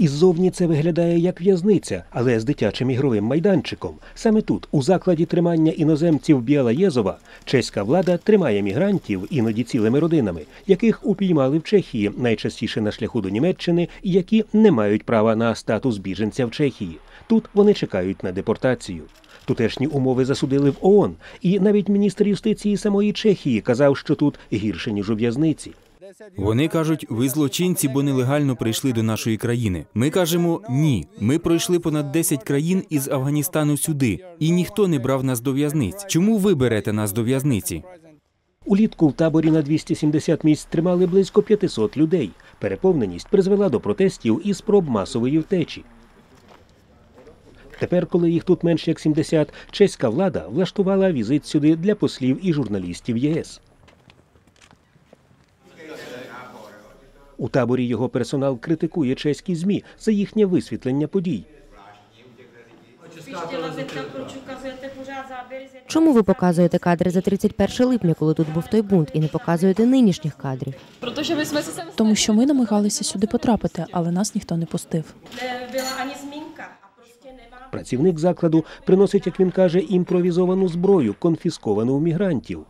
Іззовні це виглядає як в'язниця, але з дитячим ігровим майданчиком. Саме тут, у закладі тримання іноземців Біала Єзова, чеська влада тримає мігрантів, іноді цілими родинами, яких упіймали в Чехії, найчастіше на шляху до Німеччини, і які не мають права на статус біженця в Чехії. Тут вони чекають на депортацію. Тутешні умови засудили в ООН, і навіть міністр юстиції самої Чехії казав, що тут гірше ніж у в'язниці. Вони кажуть, ви злочинці, бо нелегально прийшли до нашої країни. Ми кажемо ні. Ми пройшли понад 10 країн із Афганістану сюди, і ніхто не брав нас до в'язниць. Чому ви берете нас до в'язниці? Улітку в таборі на 270 місць тримали близько 500 людей. Переповненість призвела до протестів і спроб масової втечі. Тепер, коли їх тут менш як 70, чеська влада влаштувала візит сюди для послів і журналістів ЄС. У таборі його персонал критикує чеські ЗМІ за їхнє висвітлення подій. Чому ви показуєте кадри за 31 липня, коли тут був той бунт, і не показуєте нинішніх кадрів? Protože my jsme se Тому що ми намагалися сюди потрапити, але нас ніхто не пустив. Працівник закладу приносить, як він каже, імпровізовану зброю, конфісковану у мігрантів.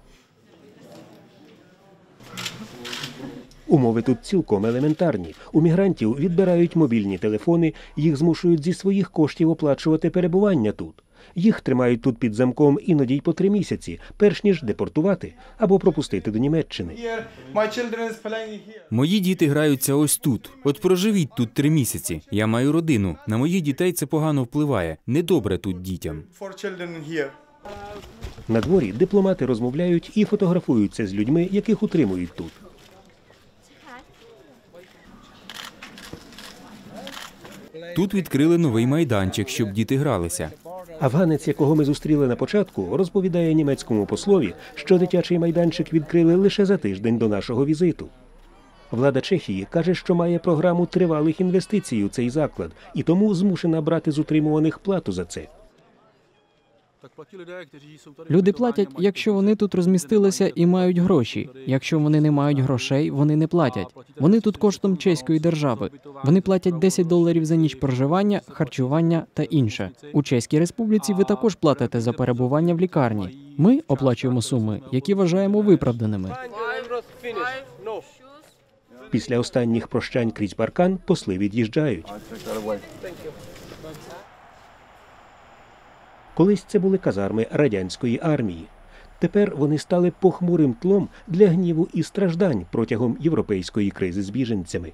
Умови тут цілком елементарні. У мігрантів відбирають мобільні телефони, їх змушують зі своїх коштів оплачувати перебування тут. Їх тримають тут під замком іноді й по три місяці, перш ніж депортувати або пропустити до Німеччини. Мої діти граються ось тут. От проживіть тут три місяці. Я маю родину. На моїх дітей це погано впливає. Недобре тут дітям. На дворі дипломати розмовляють і фотографуються з людьми, яких утримують тут. Тут відкрили новий майданчик, щоб діти гралися. Афганець, якого ми зустріли на початку, розповідає німецькому послові, що дитячий майданчик відкрили лише за тиждень до нашого візиту. Влада Чехії каже, що має програму тривалих інвестицій у цей заклад і тому змушена брати з утримуваних плату за це. Люди платять, якщо вони тут розмістилися і мають гроші. Якщо вони не мають грошей, вони не платять. Вони тут коштом чеської держави. Вони платять 10 доларів за ніч проживання, харчування та інше. У Чеській республіці ви також платите за перебування в лікарні. Ми оплачуємо суми, які вважаємо виправданими. Після останніх прощань крізь паркан посли від'їжджають. Колись це були казарми радянської армії. Тепер вони стали похмурим тлом для гніву і страждань протягом європейської кризи з біженцями.